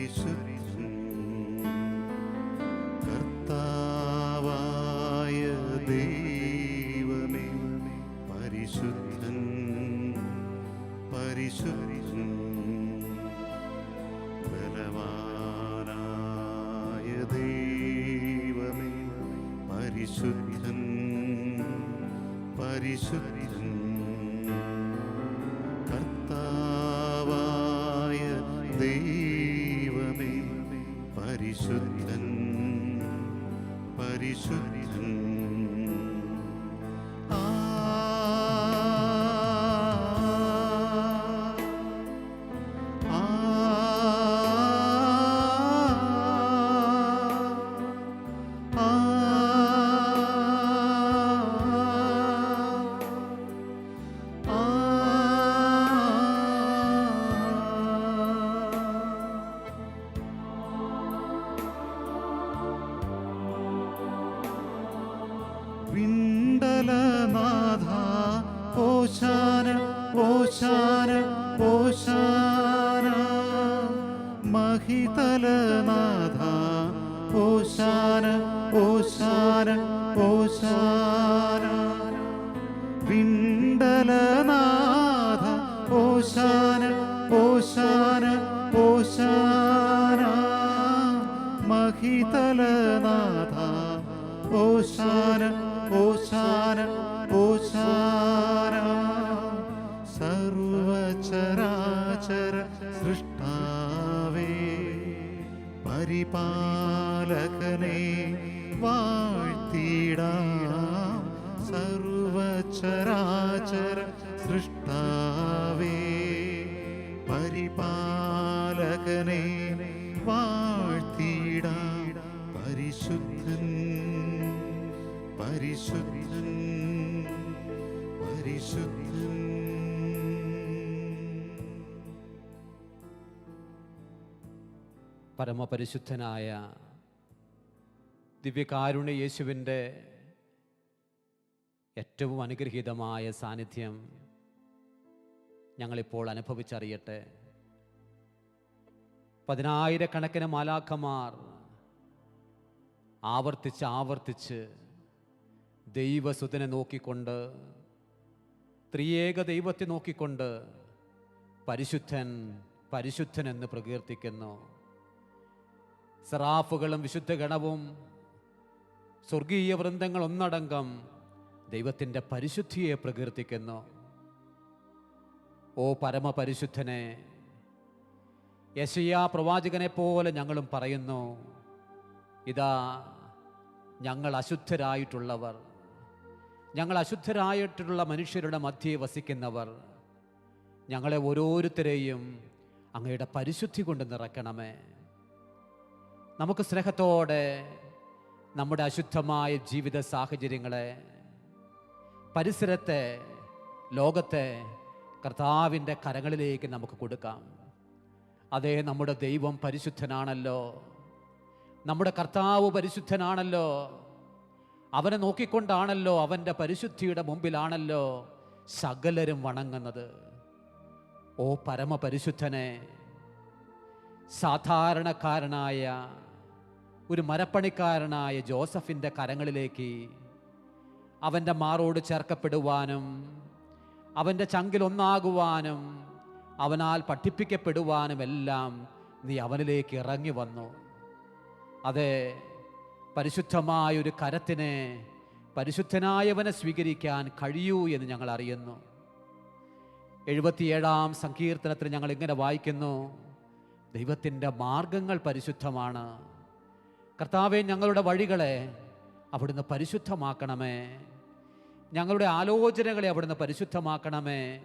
പരിശുദ്ധൻ പരിപാലകനെ വാഴ്ത്തിടാം സർവചരാചര സൃഷ്ടാവേ പരമപരിശുദ്ധനായ ദിവ്യകാരുണ്യ യേശുവിന്റെ ഏറ്റവും അനുഗ്രഹീതമായ സാന്നിധ്യം ഞങ്ങളിപ്പോൾ അനുഭവിച്ചറിയട്ടെ. പതിനായിരക്കണക്കിന് മാലാഖമാർ ആവർത്തിച്ച് ആവർത്തിച്ച് ദൈവസുതനെ നോക്കിക്കൊണ്ട് ത്രിയേക ദൈവത്തെ നോക്കിക്കൊണ്ട് പരിശുദ്ധൻ പരിശുദ്ധൻ എന്ന് പ്രകീർത്തിക്കുന്നു. സെറാഫുകളും വിശുദ്ധ ഗണവും സ്വർഗീയ വൃന്ദങ്ങൾ ഒന്നടങ്കം ദൈവത്തിന്റെ പരിശുദ്ധിയെ പ്രകീർത്തിക്കുന്നു. ഓ പരമപരിശുദ്ധനെ യശയാ പ്രവാചകനെ പോലെ ഞങ്ങളും പറയുന്നു ഇതാ ഞങ്ങൾ അശുദ്ധരായിട്ടുള്ളവർ ഞങ്ങൾ അശുദ്ധരായിട്ടുള്ള മനുഷ്യരുടെ മധ്യേ വസിക്കുന്നവർ ഞങ്ങളെ ഓരോരുത്തരെയും അങ്ങയുടെ പരിശുദ്ധി കൊണ്ട് നിറയ്ക്കണമേ. നമുക്ക് സ്നേഹത്തോടെ നമ്മുടെ അശുദ്ധമായ ജീവിത സാഹചര്യങ്ങളെ പരിസരത്തെ ലോകത്തെ കർത്താവിന്റെ കരങ്ങളിലേക്ക് നമുക്ക് കൊടുക്കാം. അതേ നമ്മുടെ ദൈവം പരിശുദ്ധനാണല്ലോ. നമ്മുടെ കർത്താവ് പരിശുദ്ധനാണല്ലോ. അവനെ നോക്കിക്കൊണ്ടാണല്ലോ അവന്റെ പരിശുദ്ധിയുടെ മുമ്പിലാണല്ലോ സകലരും വണങ്ങുന്നത്. ഓ പരമപരിശുദ്ധനെ സാധാരണക്കാരനായ ഒരു മരപ്പണിക്കാരനായ ജോസഫിന്റെ കരങ്ങളിലേക്ക് അവന്റെ മാറോട് ചേർക്കപ്പെടുവാനും അവന്റെ ചങ്കിലൊന്നാകുവാനും അവനാൽ പഠിപ്പിക്കപ്പെടുവാനും എല്ലാം നീ അവനിലേക്ക് ഇറങ്ങി വന്നു. അതെ പരിശുദ്ധമായൊരു കരത്തിനെ പരിശുദ്ധനായവനെ സ്വീകരിക്കാൻ കഴിയൂ എന്ന് ഞങ്ങൾ അറിയുന്നു. എഴുപത്തിയേഴാം സങ്കീർത്തനത്തിൽ ഞങ്ങൾ ഇങ്ങനെ വായിക്കുന്നു ദൈവത്തിന്റെ മാർഗങ്ങൾ പരിശുദ്ധമാണ് കർത്താവെ ഞങ്ങളുടെ വഴികളെ അവിടുന്ന് പരിശുദ്ധമാക്കണമേ. ഞങ്ങളുടെ ആലോചനകളെ അവിടുന്ന് പരിശുദ്ധമാക്കണമേ.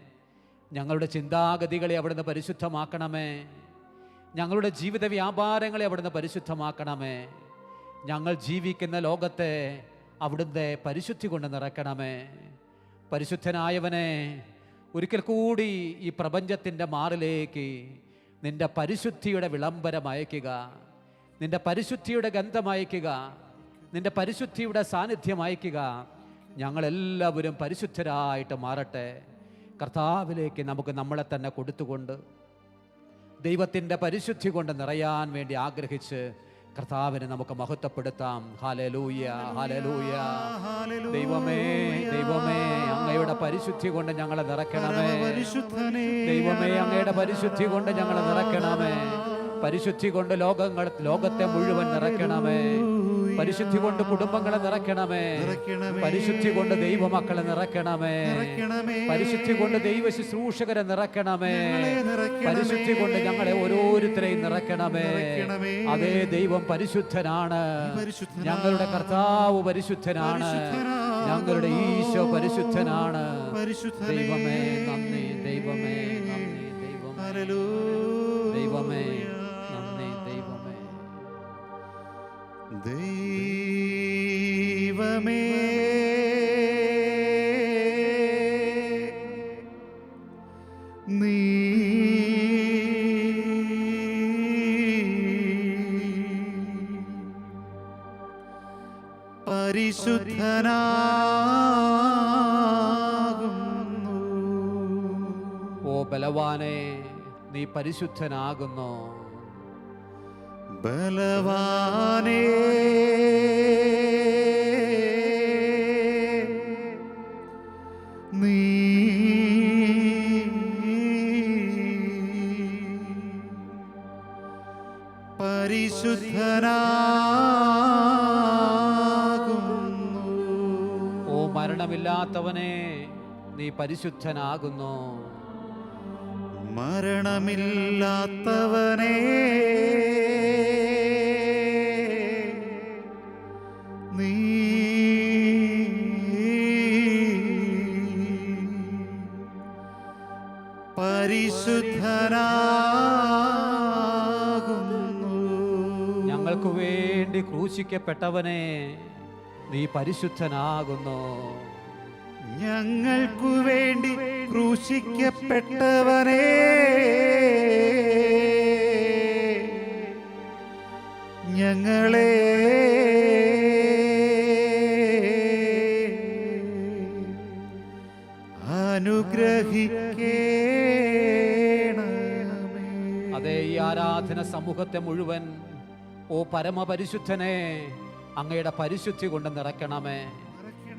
ഞങ്ങളുടെ ചിന്താഗതികളെ അവിടുന്ന് പരിശുദ്ധമാക്കണമേ. ഞങ്ങളുടെ ജീവിത വ്യാപാരങ്ങളെ അവിടുന്ന് പരിശുദ്ധമാക്കണമേ. ഞങ്ങൾ ജീവിക്കുന്ന ലോകത്തെ അവിടുത്തെ പരിശുദ്ധി കൊണ്ട് നിറക്കണമേ പരിശുദ്ധനായവനെ ഒരിക്കൽ കൂടി ഈ പ്രപഞ്ചത്തിന്റെ മാറിലേക്ക് നിന്റെ പരിശുദ്ധിയുടെ വിളംബരം അയക്കുക നിന്റെ പരിശുദ്ധിയുടെ ഗന്ധം അയക്കുക നിന്റെ പരിശുദ്ധിയുടെ സാന്നിധ്യം അയക്കുക ഞങ്ങളെല്ലാവരും പരിശുദ്ധരായിട്ട് മാറട്ടെ. കർത്താവിലേക്ക് നമുക്ക് നമ്മളെ തന്നെ കൊടുത്തുകൊണ്ട് ദൈവത്തിന്റെ പരിശുദ്ധി കൊണ്ട് നിറയാൻ വേണ്ടി ആഗ്രഹിച്ച് കർത്താവിനെ നമുക്ക് മഹത്വപ്പെടുത്താം. ഹാലലൂയ ഹാലലൂയ ദൈവമേ ദൈവമേ അങ്ങയുടെ പരിശുദ്ധി കൊണ്ട് ഞങ്ങളെ നിറയ്ക്കണമേ. ദൈവമേ അങ്ങയുടെ പരിശുദ്ധി കൊണ്ട് ഞങ്ങളെ നിറയ്ക്കണമേ. പരിശുദ്ധി കൊണ്ട് ലോകങ്ങൾ ലോകത്തെ മുഴുവൻ നിറയ്ക്കണമേ പരിശുദ്ധി കൊണ്ട് കുടുംബങ്ങളെ നിറയ്ക്കണമേ. പരിശുദ്ധി കൊണ്ട് ദൈവമക്കളെ നിറയ്ക്കണമേ. പരിശുദ്ധി കൊണ്ട് ദൈവ ശുശ്രൂഷകരെ നിറയ്ക്കണമേ. പരിശുദ്ധി കൊണ്ട് ഞങ്ങളെ ഓരോരുത്തരെയും നിറയ്ക്കണമേ. അതേ ദൈവം പരിശുദ്ധനാണ്. ഞങ്ങളുടെ കർത്താവ് പരിശുദ്ധനാണ് ഞങ്ങളുടെ ഈശോ പരിശുദ്ധനാണ് പരിശുദ്ധനേ. ദൈവമേ നന്ദി ദൈവമേ നന്ദി ദൈവമേ. ദൈവമേ ദൈവമേ. പരിശുദ്ധനാകുന്നു. ഓ ബലവാനെ നീ പരിശുദ്ധനാകുന്നു. ബലവാനേ. നീ പരിശുദ്ധനാകുന്നു. ഓ മരണമില്ലാത്തവനെ നീ പരിശുദ്ധനാകുന്നു. മരണമില്ലാത്തവനേ ഞങ്ങൾക്ക് വേണ്ടി ക്രൂശിക്കപ്പെട്ടവനെ നീ പരിശുദ്ധനാകുന്നു. ഞങ്ങൾക്കു വേണ്ടി ക്രൂശിക്കപ്പെട്ടവനെ ഞങ്ങളെ അനുഗ്രഹിക്കേണമേ. അതേ ഈ ആരാധന സമൂഹത്തെ മുഴുവൻ ഓ പരമപരിശുദ്ധനെ അങ്ങയുടെ പരിശുദ്ധി കൊണ്ട് നിറയ്ക്കണമേ.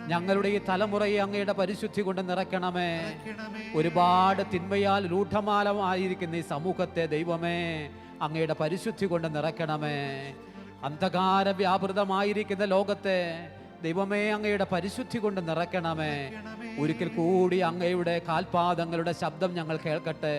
ഞങ്ങളുടെ ഈ തലമുറയെ അങ്ങയുടെ പരിശുദ്ധി കൊണ്ട് നിറയ്ക്കണമേ. ഒരുപാട് തിന്മയാൽ രൂഢമാലമായിരിക്കുന്ന ഈ സമൂഹത്തെ ദൈവമേ അങ്ങയുടെ പരിശുദ്ധി കൊണ്ട് നിറയ്ക്കണമേ. അന്ധകാര വ്യാപൃതമായിരിക്കുന്ന ലോകത്തെ ദൈവമേ അങ്ങയുടെ പരിശുദ്ധി കൊണ്ട് നിറയ്ക്കണമേ. ഒരിക്കൽ കൂടി അങ്ങയുടെ കാൽപാദങ്ങളുടെ ശബ്ദം ഞങ്ങൾ കേൾക്കട്ടെ.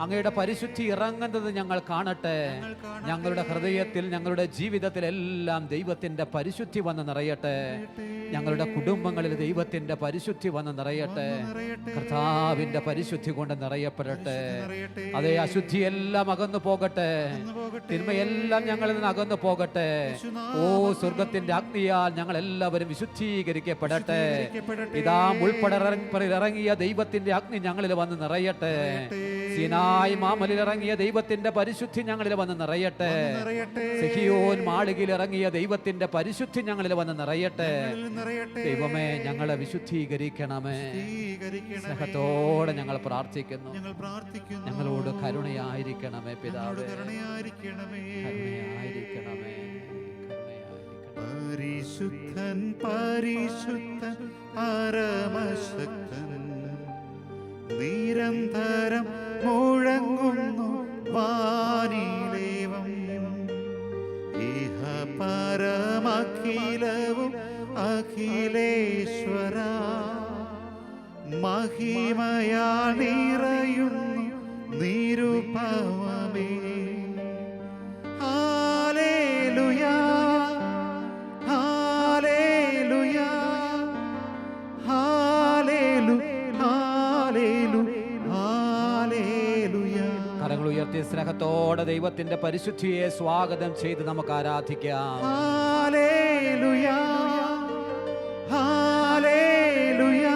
അങ്ങയുടെ പരിശുദ്ധി ഇറങ്ങുന്നത് ഞങ്ങൾ കാണട്ടെ. ഞങ്ങളുടെ ഹൃദയത്തിൽ ഞങ്ങളുടെ ജീവിതത്തിൽ എല്ലാം ദൈവത്തിന്റെ പരിശുദ്ധി വന്ന് നിറയട്ടെ. ഞങ്ങളുടെ കുടുംബങ്ങളിൽ ദൈവത്തിന്റെ പരിശുദ്ധി വന്ന് നിറയട്ടെ. കർത്താവിന്റെ പരിശുദ്ധി കൊണ്ട് നിറയപ്പെടട്ടെ. അതേ അശുദ്ധി എല്ലാം അകന്നു പോകട്ടെ. തിന്മയെല്ലാം ഞങ്ങളിൽ നിന്ന് അകന്നു പോകട്ടെ. ഓ സ്വർഗത്തിന്റെ അഗ്നിയാൽ ഞങ്ങൾ എല്ലാവരും വിശുദ്ധീകരിക്കപ്പെടട്ടെ. ഇതാ ഉൾപ്പെടെ ഇറങ്ങിയ ദൈവത്തിന്റെ അഗ്നി ഞങ്ങളിൽ വന്ന് നിറയട്ടെ. സിനായ് മാമലിൽ ഇറങ്ങിയ ദൈവത്തിന്റെ പരിശുദ്ധി ഞങ്ങളിൽ വന്ന് നിറയട്ടെ. സിഹിയോൻ മാളികയിൽ ഇറങ്ങിയ ദൈവത്തിന്റെ പരിശുദ്ധി ഞങ്ങളിൽ വന്ന് നിറയട്ടെ. ദൈവമേ ഞങ്ങളെ വിശുദ്ധീകരിക്കണമേ. സ്നേഹത്തോടെ ഞങ്ങൾ പ്രാർത്ഥിക്കുന്നു. ഞങ്ങളോട് കരുണയായിരിക്കണമേ പിതാവ്. കരുണയായിരിക്കണമേ പരിശുദ്ധൻ പരിശുദ്ധൻ പരമശക്തൻ നിരന്തരം മുഴങ്ങുന്നു വാനിലേവം ഇഹ പരമഖിലവും അഖിലേശ്വര. മഹിമയാ നിറയുന്നു നിരുപമേ സ്നേഹത്തോടെ ദൈവത്തിന്റെ പരിശുദ്ധിയെ സ്വാഗതം ചെയ്ത് നമുക്ക് ആരാധിക്കാം. ഹാലേലുയാ. ഹാലേലുയാ.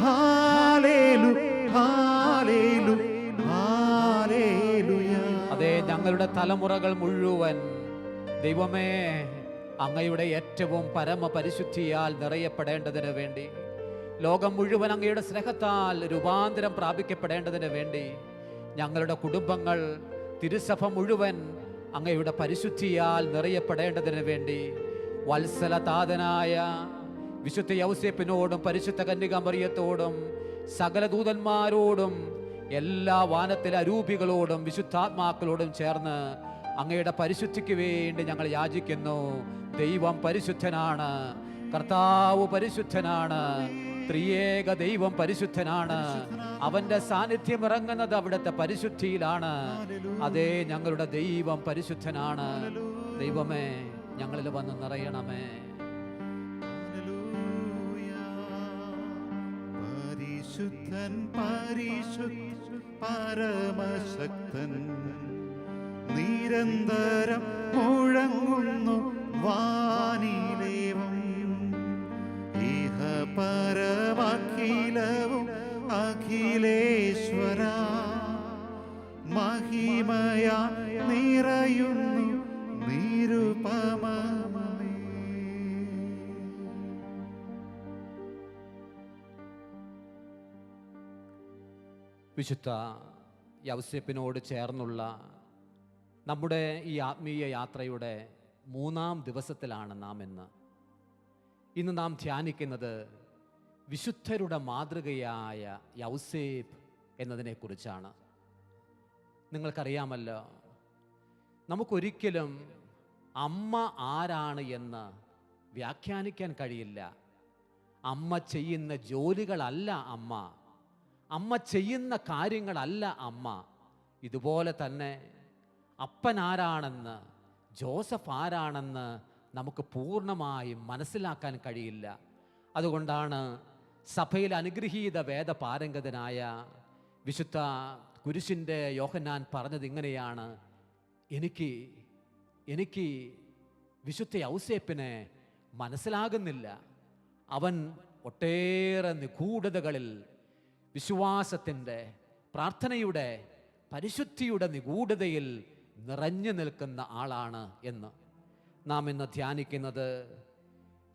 ഹാലേലു ഹാലേലു ഹാലേലുയാ. അതെ ഞങ്ങളുടെ തലമുറകൾ മുഴുവൻ ദൈവമേ അങ്ങയുടെ ഏറ്റവും പരമപരിശുദ്ധിയാൽ നിറയപ്പെടേണ്ടതിന് വേണ്ടി ലോകം മുഴുവൻ അങ്ങയുടെ സ്നേഹത്താൽ രൂപാന്തരം പ്രാപിക്കപ്പെടേണ്ടതിന് വേണ്ടി ഞങ്ങളുടെ കുടുംബങ്ങൾ തിരുസഭ മുഴുവൻ അങ്ങയുടെ പരിശുദ്ധിയാൽ നിറയപ്പെടേണ്ടതിന് വേണ്ടി വത്സലതാതനായ വിശുദ്ധ യൗസേപ്പിനോടും പരിശുദ്ധ കന്യകമറിയത്തോടും സകല ദൂതന്മാരോടും എല്ലാ വാനത്തിലെ അരൂപികളോടും വിശുദ്ധാത്മാക്കളോടും ചേർന്ന് അങ്ങയുടെ പരിശുദ്ധിക്ക് വേണ്ടി ഞങ്ങൾ യാചിക്കുന്നു. ദൈവം പരിശുദ്ധനാണ്. കർത്താവ് പരിശുദ്ധനാണ്. ത്രിയേക ദൈവം പരിശുദ്ധനാണ്. അവന്റെ സാന്നിധ്യം ഇറങ്ങുന്നത് അവിടുത്തെ പരിശുദ്ധിയിലാണ്. അതേ ഞങ്ങളുടെ ദൈവം പരിശുദ്ധനാണ്. ദൈവമേ ഞങ്ങളിൽ വന്ന് നിറയണമേ. പരിശുദ്ധൻ പരിശുദ്ധ പരമശക്തൻ. നിരന്തരം മുഴങ്ങുന്നു വാനിലേവം. ഇഹ പരമഖിലവും അഖിലേശ്വര. മഹിമയ നിറയുന്നു നിരുപമേ വിശുദ്ധ യൗസ്യപ്പിനോട് ചേർന്നുള്ള നമ്മുടെ ഈ ആത്മീയ യാത്രയുടെ മൂന്നാം ദിവസത്തിലാണ് നാം ഇന്ന്. ഇന്ന് നാം ധ്യാനിക്കുന്നത് വിശുദ്ധരുടെ മാതൃകയായ യൗസേബ് എന്നതിനെക്കുറിച്ചാണ്. നിങ്ങൾക്കറിയാമല്ലോ നമുക്കൊരിക്കലും അമ്മ ആരാണ് എന്ന് വ്യാഖ്യാനിക്കാൻ കഴിയില്ല. അമ്മ ചെയ്യുന്ന ജോലികളല്ല അമ്മ. അമ്മ ചെയ്യുന്ന കാര്യങ്ങളല്ല അമ്മ. ഇതുപോലെ തന്നെ അപ്പൻ ആരാണെന്ന് ജോസഫ് ആരാണെന്ന് നമുക്ക് പൂർണമായും മനസ്സിലാക്കാൻ കഴിയില്ല. അതുകൊണ്ടാണ് സഭയിൽ അനുഗ്രഹീത വേദപാരംഗതനായ വിശുദ്ധ കുരിശിന്റെ യോഹന്നാൻ പറഞ്ഞത് ഇങ്ങനെയാണ്. എനിക്ക് എനിക്ക് വിശുദ്ധ ഔസേപ്പിനെ മനസ്സിലാകുന്നില്ല. അവൻ ഒട്ടേറെ നിഗൂഢതകളിൽ വിശ്വാസത്തിന്റെ പ്രാർത്ഥനയുടെ പരിശുദ്ധിയുടെ നിഗൂഢതയിൽ നിറഞ്ഞു നിൽക്കുന്ന ആളാണ് എന്ന്. നാം ഇന്ന് ധ്യാനിക്കുന്നത്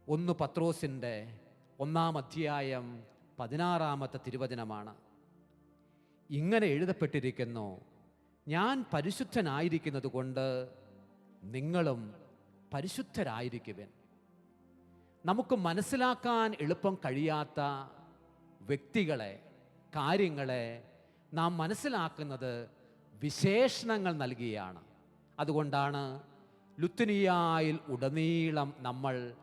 ഒന്ന് പത്രോസിന്റെ ഒന്നാം അധ്യായം പതിനാറാമത്തെ തിരുവചനമാണ്. ഇങ്ങനെ എഴുതപ്പെട്ടിരിക്കുന്നു ഞാൻ പരിശുദ്ധനായിരിക്കുന്നത് കൊണ്ട് നിങ്ങളും പരിശുദ്ധരായിരിക്കുവൻ. നമുക്ക് മനസ്സിലാക്കാൻ എളുപ്പം കഴിയാത്ത വ്യക്തികളെ കാര്യങ്ങളെ നാം മനസ്സിലാക്കുന്നത് വിശേഷണങ്ങൾ നൽകിയാണ്. അതുകൊണ്ടാണ് ലുത്തിനിയായിൽ ഉടനീളം നമ്മൾ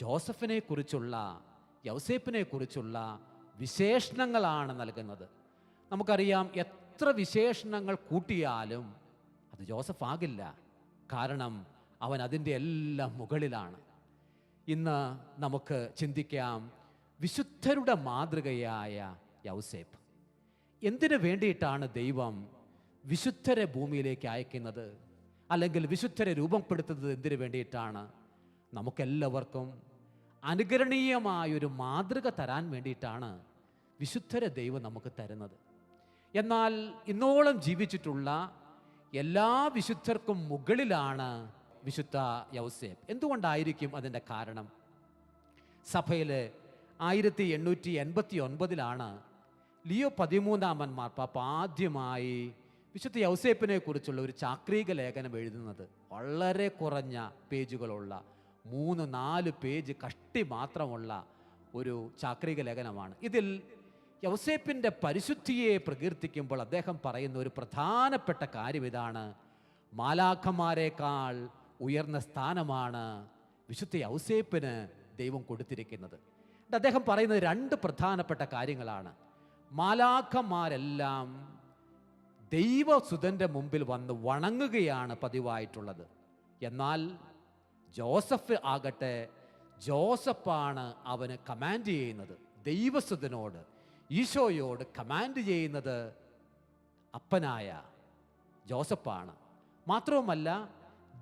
ജോസഫിനെ കുറിച്ചുള്ള യൗസേപ്പിനെ കുറിച്ചുള്ള വിശേഷണങ്ങളാണ് നൽകുന്നത്. നമുക്കറിയാം എത്ര വിശേഷണങ്ങൾ കൂട്ടിയാലും അത് ജോസഫ് ആകില്ല. കാരണം അവൻ അതിന്റെ എല്ലാം മുകളിലാണ്. ഇന്ന് നമുക്ക് ചിന്തിക്കാം വിശുദ്ധരുടെ മാതൃകയായ യൗസേപ്പ്. എന്തിനു വേണ്ടിയിട്ടാണ് ദൈവം വിശുദ്ധരെ ഭൂമിയിലേക്ക് അയക്കുന്നത്? അല്ലെങ്കിൽ വിശുദ്ധരെ രൂപപ്പെടുത്തുന്നത് എന്തിനു വേണ്ടിയിട്ടാണ്? നമുക്കെല്ലാവർക്കും അനുകരണീയമായൊരു മാതൃക തരാൻ വേണ്ടിയിട്ടാണ് വിശുദ്ധര ദൈവം നമുക്ക് തരുന്നത്. എന്നാൽ ഇന്നോളം ജീവിച്ചിട്ടുള്ള എല്ലാ വിശുദ്ധർക്കും മുകളിലാണ് വിശുദ്ധ യൗസേപ്പ്. എന്തുകൊണ്ടായിരിക്കും അതിന്റെ കാരണം? സഭയിൽ ആയിരത്തി എണ്ണൂറ്റി എൺപത്തി ഒൻപതിലാണ് ലിയോ പതിമൂന്നാമൻ മാർപ്പാപ്പ ആദ്യമായി വിശുദ്ധ യൗസേപ്പിനെ കുറിച്ചുള്ള ഒരു ചാക്രീക ലേഖനം എഴുതുന്നത്. വളരെ കുറഞ്ഞ പേജുകളുള്ള മൂന്ന് നാല് പേജ് കഷ്ടി മാത്രമുള്ള ഒരു ചാക്രിക ലേഖനമാണ്. ഇതിൽ യൗസേപ്പിന്റെ പരിശുദ്ധിയെ പ്രകീർത്തിക്കുമ്പോൾ അദ്ദേഹം പറയുന്ന ഒരു പ്രധാനപ്പെട്ട കാര്യം ഇതാണ്. മാലാഖമാരെക്കാൾ ഉയർന്ന സ്ഥാനമാണ് വിശുദ്ധ യൗസേപ്പിന് ദൈവം കൊടുത്തിരിക്കുന്നത്. അദ്ദേഹം പറയുന്നത് രണ്ട് പ്രധാനപ്പെട്ട കാര്യങ്ങളാണ്. മാലാഖമാരെല്ലാം ദൈവസുതന്റെ മുമ്പിൽ വന്ന് വണങ്ങുകയാണ് പതിവായിട്ടുള്ളത്. എന്നാൽ ജോസഫ് ആകട്ടെ ജോസഫാണ് അവന് കമാൻഡ് ചെയ്യുന്നത്. ദൈവസുദനോട് ഈശോയോട് കമാൻഡ് ചെയ്യുന്നത് അപ്പനായ ജോസഫാണ്. മാത്രവുമല്ല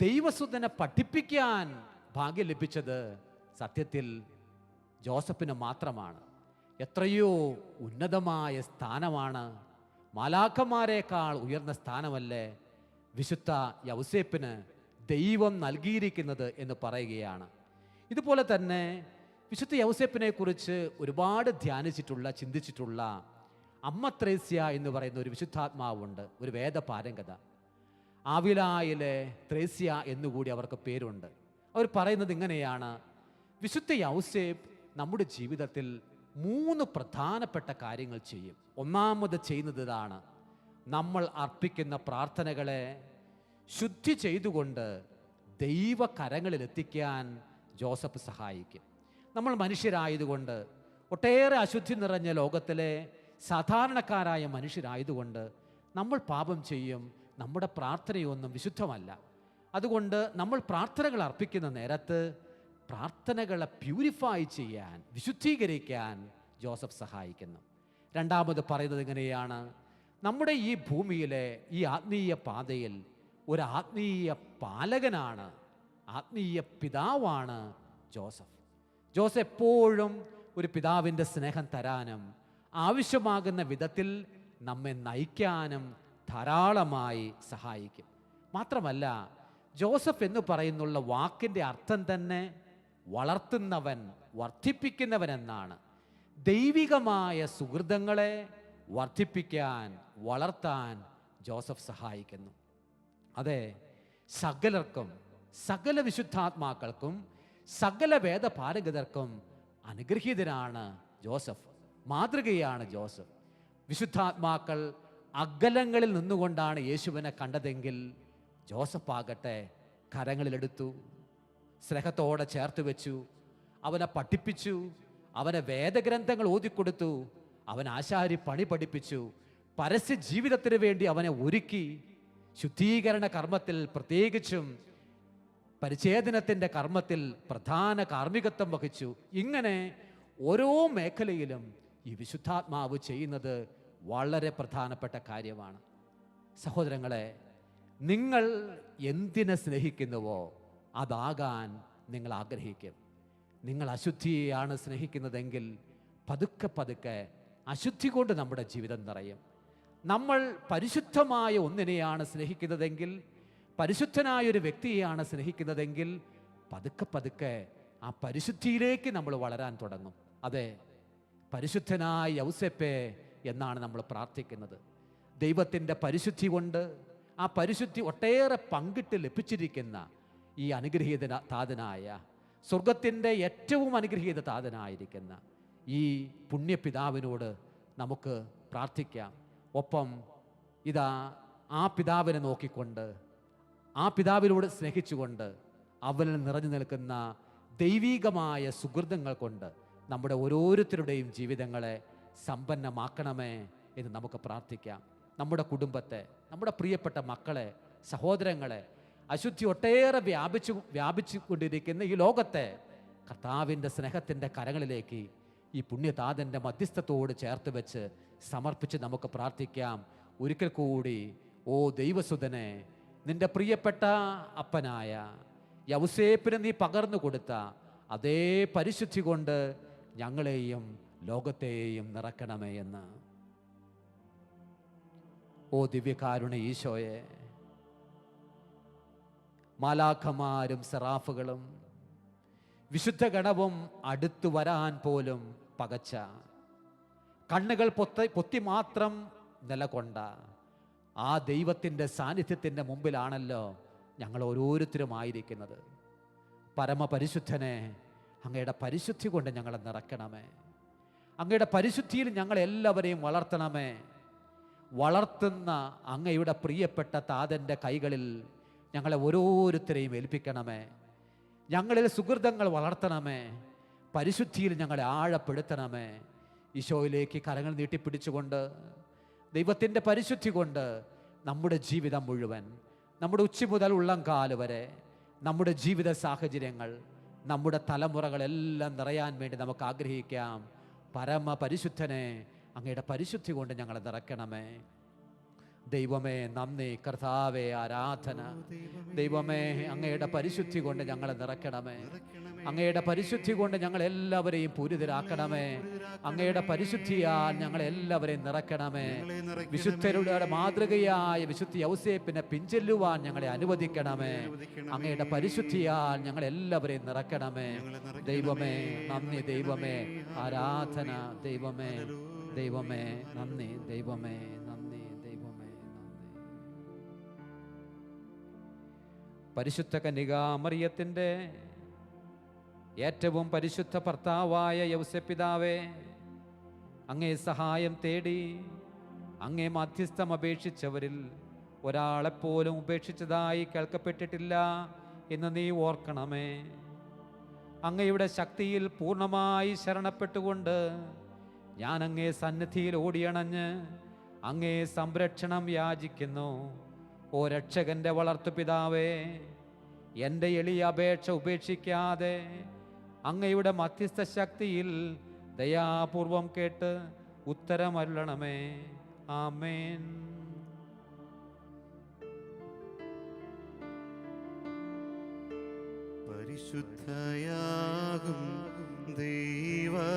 ദൈവസുദനെ പഠിപ്പിക്കാൻ ഭാഗ്യം ലഭിച്ചത് സത്യത്തിൽ ജോസഫിന് മാത്രമാണ്. എത്രയോ ഉന്നതമായ സ്ഥാനമാണ്. മാലാഖമാരേക്കാൾ ഉയർന്ന സ്ഥാനമല്ലേ വിശുദ്ധ യൗസേപ്പിന് ദൈവം നൽകിയിരിക്കുന്നത് എന്ന് പറയുകയാണ്. ഇതുപോലെ തന്നെ വിശുദ്ധ യൗസേപ്പിനെ കുറിച്ച് ഒരുപാട് ധ്യാനിച്ചിട്ടുള്ള ചിന്തിച്ചിട്ടുള്ള അമ്മ ത്രേസ്യ എന്ന് പറയുന്ന ഒരു വിശുദ്ധാത്മാവുണ്ട് ഒരു വേദപാരംഗത. ആവിലായിലെ ത്രേസ്യ എന്നുകൂടി അവർക്ക് പേരുണ്ട്. അവർ പറയുന്നത് ഇങ്ങനെയാണ് വിശുദ്ധ യൗസേപ്പ് നമ്മുടെ ജീവിതത്തിൽ മൂന്ന് പ്രധാനപ്പെട്ട കാര്യങ്ങൾ ചെയ്യും. ഒന്നാമത് ചെയ്യുന്നത് ഇതാണ് നമ്മൾ അർപ്പിക്കുന്ന പ്രാർത്ഥനകളെ ശുദ്ധി ചെയ്തുകൊണ്ട് ദൈവകരങ്ങളിൽ എത്തിക്കാൻ ജോസഫ് സഹായിക്കും. നമ്മൾ മനുഷ്യരായതുകൊണ്ട് ഒട്ടേറെ അശുദ്ധി നിറഞ്ഞ ലോകത്തിലെ സാധാരണക്കാരായ മനുഷ്യരായതുകൊണ്ട് നമ്മൾ പാപം ചെയ്യും നമ്മുടെ പ്രാർത്ഥനയൊന്നും വിശുദ്ധമല്ല. അതുകൊണ്ട് നമ്മൾ പ്രാർത്ഥനകൾ അർപ്പിക്കുന്ന നേരത്ത് പ്രാർത്ഥനകളെ പ്യൂരിഫൈ ചെയ്യാൻ വിശുദ്ധീകരിക്കാൻ ജോസഫ് സഹായിക്കുന്നു. രണ്ടാമത് പറയുന്നത് ഇങ്ങനെയാണ് നമ്മുടെ ഈ ഭൂമിയിലെ ഈ ആത്മീയ പാതയിൽ ഒരു ആത്മീയ പാലകനാണ് ആത്മീയ പിതാവാണ് ജോസഫ്. ജോസഫ് എപ്പോഴും ഒരു പിതാവിന്റെ സ്നേഹം തരാനും ആവശ്യമാകുന്ന വിധത്തിൽ നമ്മെ നയിക്കാനും ധാരാളമായി സഹായിക്കും. മാത്രമല്ല ജോസഫ് എന്ന് പറയുന്നുള്ള വാക്കിന്റെ അർത്ഥം തന്നെ വളർത്തുന്നവൻ വർദ്ധിപ്പിക്കുന്നവൻ എന്നാണ് ദൈവികമായ സുഹൃതങ്ങളെ വർദ്ധിപ്പിക്കാൻ വളർത്താൻ ജോസഫ് സഹായിക്കുന്നു. അതെ സകലർക്കും സകല വിശുദ്ധാത്മാക്കൾക്കും സകല വേദപാരഗതർക്കും അനുഗ്രഹീതനാണ് ജോസഫ് മാതൃകയാണ് ജോസഫ്. വിശുദ്ധാത്മാക്കൾ അകലങ്ങളിൽ നിന്നുകൊണ്ടാണ് യേശുവിനെ കണ്ടതെങ്കിൽ ജോസഫ് ആകട്ടെ കരങ്ങളിലെടുത്തു സ്നേഹത്തോടെ ചേർത്ത് വെച്ചു അവനെ പഠിപ്പിച്ചു അവനെ വേദഗ്രന്ഥങ്ങൾ ഓതിക്കൊടുത്തു അവൻ ആശാരി പണി പഠിപ്പിച്ചു പരസ്യ ജീവിതത്തിന് വേണ്ടി അവനെ ഒരുക്കി ശുദ്ധീകരണ കർമ്മത്തിൽ പ്രത്യേകിച്ചും പരിച്ഛേദനത്തിന്റെ കർമ്മത്തിൽ പ്രധാന കാർമ്മികത്വം വഹിച്ചു. ഇങ്ങനെ ഓരോ മേഖലയിലും ഈ വിശുദ്ധാത്മാവ് ചെയ്യുന്നത് വളരെ പ്രധാനപ്പെട്ട കാര്യമാണ്. സഹോദരങ്ങളെ നിങ്ങൾ എന്തിനെ സ്നേഹിക്കുന്നുവോ അതാകാൻ നിങ്ങൾ ആഗ്രഹിക്കും. നിങ്ങൾ അശുദ്ധിയെയാണ് സ്നേഹിക്കുന്നതെങ്കിൽ പതുക്കെ പതുക്കെ അശുദ്ധി കൊണ്ട് നമ്മുടെ ജീവിതം നിറയും. നമ്മൾ പരിശുദ്ധമായ ഒന്നിനെയാണ് സ്നേഹിക്കുന്നതെങ്കിൽ പരിശുദ്ധനായ ഒരു വ്യക്തിയെയാണ് സ്നേഹിക്കുന്നതെങ്കിൽ പതുക്കെ പതുക്കെ ആ പരിശുദ്ധിയിലേക്ക് നമ്മൾ വളരാൻ തുടങ്ങും. അതെ പരിശുദ്ധനായ യൗസെപ്പേ എന്നാണ് നമ്മൾ പ്രാർത്ഥിക്കുന്നത്. ദൈവത്തിന്റെ പരിശുദ്ധി കൊണ്ട് ആ പരിശുദ്ധി ഒട്ടേറെ പങ്കിട്ട് ലഭിച്ചിരിക്കുന്ന ഈ അനുഗ്രഹീത താതനായ സ്വർഗത്തിന്റെ ഏറ്റവും അനുഗ്രഹീത താതനായിരിക്കുന്ന ഈ പുണ്യപിതാവിനോട് നമുക്ക് പ്രാർത്ഥിക്കാം. ഒപ്പം ഇതാ ആ പിതാവിനെ നോക്കിക്കൊണ്ട് ആ പിതാവിനോട് സ്നേഹിച്ചുകൊണ്ട് അവനിൽ നിറഞ്ഞു നിൽക്കുന്ന ദൈവീകമായ സുഹൃതങ്ങൾ കൊണ്ട് നമ്മുടെ ഓരോരുത്തരുടെയും ജീവിതങ്ങളെ സമ്പന്നമാക്കണമേ എന്ന് നമുക്ക് പ്രാർത്ഥിക്കാം. നമ്മുടെ കുടുംബത്തെ നമ്മുടെ പ്രിയപ്പെട്ട മക്കളെ സഹോദരങ്ങളെ അശുദ്ധി ഒട്ടേറെ വ്യാപിച്ചു വ്യാപിച്ചു കൊണ്ടിരിക്കുന്ന ഈ ലോകത്തെ കർത്താവിന്റെ സ്നേഹത്തിന്റെ കരങ്ങളിലേക്ക് ഈ പുണ്യതാതന്റെ മധ്യസ്ഥത്തോട് ചേർത്ത് വെച്ച് സമർപ്പിച്ച് നമുക്ക് പ്രാർത്ഥിക്കാം. ഒരിക്കൽ കൂടി ഓ ദൈവസുതനെ നിന്റെ പ്രിയപ്പെട്ട അപ്പനായ യൗസേപ്പിന് നീ പകർന്നു കൊടുത്ത അതേ പരിശുദ്ധി കൊണ്ട് ഞങ്ങളെയും ലോകത്തെയും നിറക്കണമേ എന്ന്. ഓ ദിവ്യകാരുണ ഈശോയെ മാലാഖമാരും സെറാഫുകളും വിശുദ്ധ ഗണവും അടുത്തു വരാൻ പോലും പകച്ച കണ്ണുകൾ പൊത്ത പൊത്തി മാത്രം നിലകൊണ്ട. ആ ദൈവത്തിന്റെ സാന്നിധ്യത്തിന്റെ മുമ്പിലാണല്ലോ ഞങ്ങൾ ഓരോരുത്തരും ആയിരിക്കുന്നത് പരമപരിശുദ്ധനെ അങ്ങയുടെ പരിശുദ്ധി കൊണ്ട് ഞങ്ങളെ നിറക്കണമേ അങ്ങയുടെ പരിശുദ്ധിയിൽ ഞങ്ങളെല്ലാവരെയും വളർത്തണമേ. വളർത്തുന്ന അങ്ങയുടെ പ്രിയപ്പെട്ട താതന്റെ കൈകളിൽ ഞങ്ങളെ ഓരോരുത്തരെയും ഏൽപ്പിക്കണമേ. ഞങ്ങളിൽ സുഹൃതങ്ങൾ വളർത്തണമേ. പരിശുദ്ധിയിൽ ഞങ്ങളെ ആഴപ്പെടുത്തണമേ. ഈശോയിലേക്ക് കരങ്ങൾ നീട്ടിപ്പിടിച്ചുകൊണ്ട് ദൈവത്തിന്റെ പരിശുദ്ധി കൊണ്ട് നമ്മുടെ ജീവിതം മുഴുവൻ നമ്മുടെ ഉച്ച മുതൽ ഉള്ളം കാൽ വരെ നമ്മുടെ ജീവിത സാഹചര്യങ്ങൾ നമ്മുടെ തലമുറകളെല്ലാം നിറയാൻ വേണ്ടി നമുക്ക് ആഗ്രഹിക്കാം. പരമ പരിശുദ്ധനെ അങ്ങയുടെ പരിശുദ്ധി കൊണ്ട് ഞങ്ങളെ നിറയ്ക്കണമേ. ദൈവമേ നന്ദി കർത്താവേ ആരാധന. ദൈവമേ. അങ്ങയുടെ പരിശുദ്ധി കൊണ്ട് ഞങ്ങളെ നിറയ്ക്കണമേ. അങ്ങയുടെ പരിശുദ്ധി കൊണ്ട് ഞങ്ങൾ എല്ലാവരെയും പൂരിതരാക്കണമേ. അങ്ങയുടെ പരിശുദ്ധിയാൽ ഞങ്ങൾ എല്ലാവരെയും നിറക്കണമേ വിശുദ്ധരുടെ മാതൃകയായ വിശുദ്ധി ഔസേപ്പിനെ പിഞ്ചെല്ലുവാൻ ഞങ്ങളെ അനുവദിക്കണമേ. അങ്ങയുടെ പരിശുദ്ധിയാൽ ഞങ്ങൾ എല്ലാവരെയും നിറക്കണമേ ദൈവമേ നന്ദി ദൈവമേ. ആരാധന ദൈവമേ. ദൈവമേ നന്ദി ദൈവമേ. നന്ദി ദൈവമേ. നന്ദി. പരിശുദ്ധ കന്യകാമറിയത്തിന്റെ ഏറ്റവും പരിശുദ്ധ ഭർത്താവായ യൗസപിതാവേ അങ്ങേ സഹായം തേടി അങ്ങേ മധ്യസ്ഥം അപേക്ഷിച്ചവരിൽ ഒരാളെപ്പോലും ഉപേക്ഷിച്ചതായി കേൾക്കപ്പെട്ടിട്ടില്ല എന്ന് നീ ഓർക്കണമേ. അങ്ങയുടെ ശക്തിയിൽ പൂർണമായി ശരണപ്പെട്ടുകൊണ്ട് ഞാൻ അങ്ങേ സന്നിധിയിൽ ഓടിയണഞ്ഞ് അങ്ങേ സംരക്ഷണം യാചിക്കുന്നു. ഓ രക്ഷകന്റെ വളർത്തുപിതാവേ എന്റെ എളിയ അപേക്ഷ ഉപേക്ഷിക്കാതെ അങ്ങയുടെ മധ്യസ്ഥ ശക്തിയിൽ ദയാപൂർവം കേട്ട് ഉത്തരമരുളണമേ. ആമേൻ. പരിശുദ്ധയാകും ദൈവമാതാവേ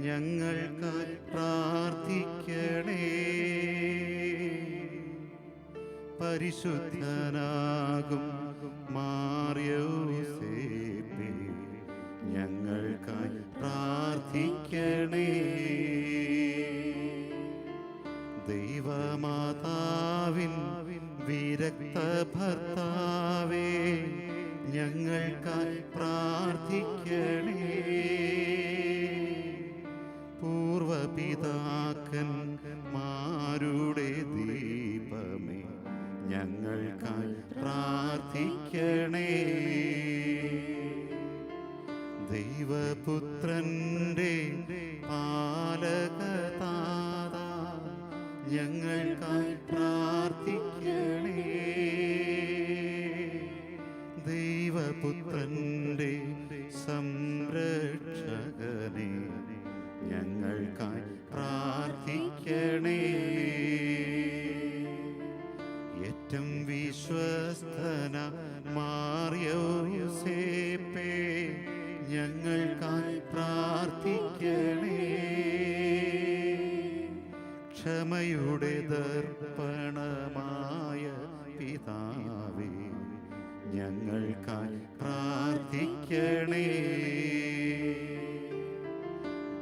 ഞങ്ങൾക്കായി പ്രാർത്ഥിക്കണേ. പരിശുദ്ധനാകും മാറിയോസേപ്പേ വിശ്വസ്തന മാറിയോസേപ്പേ ഞങ്ങൾക്കായി പ്രാർത്ഥിക്കണേ. ക്ഷമയുടെ ദർപ്പണമായ പിതാവേ ഞങ്ങൾക്കായി പ്രാർത്ഥിക്കണേ.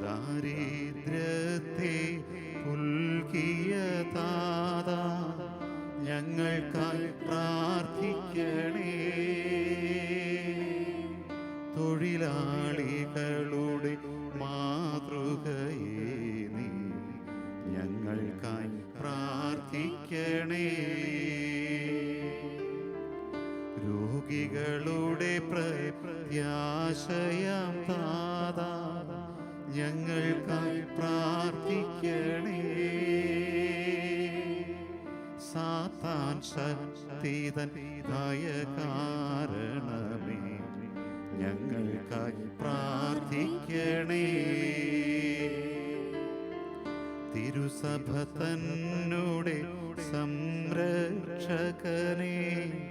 ദാരിദ്ര്യത്തെ പുൽകിയതാ ഞങ്ങൾക്കായി പ്രാർത്ഥിക്കണേ. തൊഴിലാളികളുടെ മാതൃകയേ നീ ഞങ്ങൾക്കായി പ്രാർത്ഥിക്കണേ. രോഗികളുടെ പ്രത്യാശയം താതാ ഞങ്ങൾക്കായി പ്രാർത്ഥിക്കണേ. ശക്തിതൻ ഭയ കാരണമേ. ഞങ്ങൾക്കായി പ്രാർത്ഥിക്കണേ. തിരുസഭ തന്നോടെ സംരക്ഷകനെ.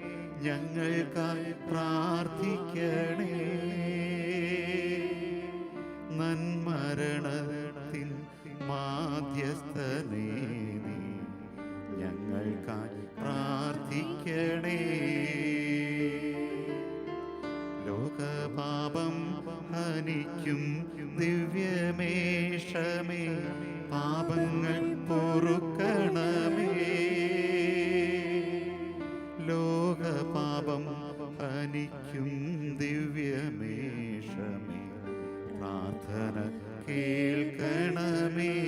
ഞങ്ങൾക്കായി പ്രാർത്ഥിക്കണേ. നന്മരണത്തിൽ മാധ്യസ്ഥനേ. ഞങ്ങൾക്കായി പ്രാർത്ഥിക്കണേ. ലോകപാപം ഹനിക്കും ദിവ്യമേഷമേ. പാപങ്ങൾ പൊറുക്കണമേ. ലോകപാപം ഹനിക്കും ദിവ്യമേഷമേ. പ്രാർത്ഥന കേൾക്കണമേ.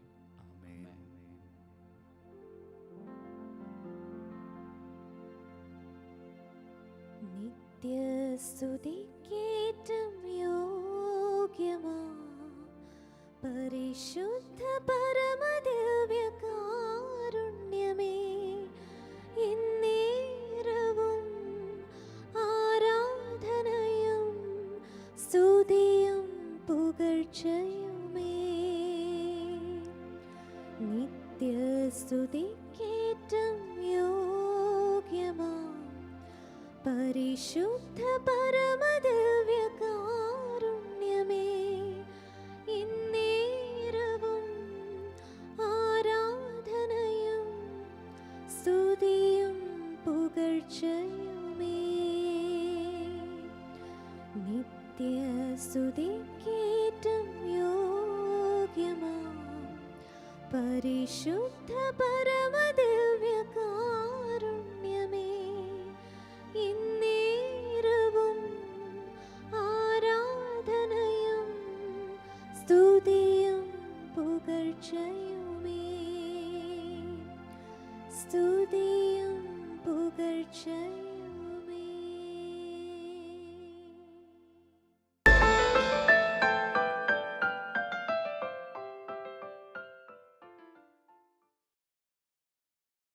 നിത്യസ്തുതിക്കേറ്റം യോഗ്യമാ. പരിശുദ്ധ പരമദിവ്യകാരുണ്യമേ എന്നേരവും ആരാധനയും സ്തുതിയും പുകഴ്ചയുമേ. നിത്യസ്തുതിക്കേറ്റം പരിശുദ്ധ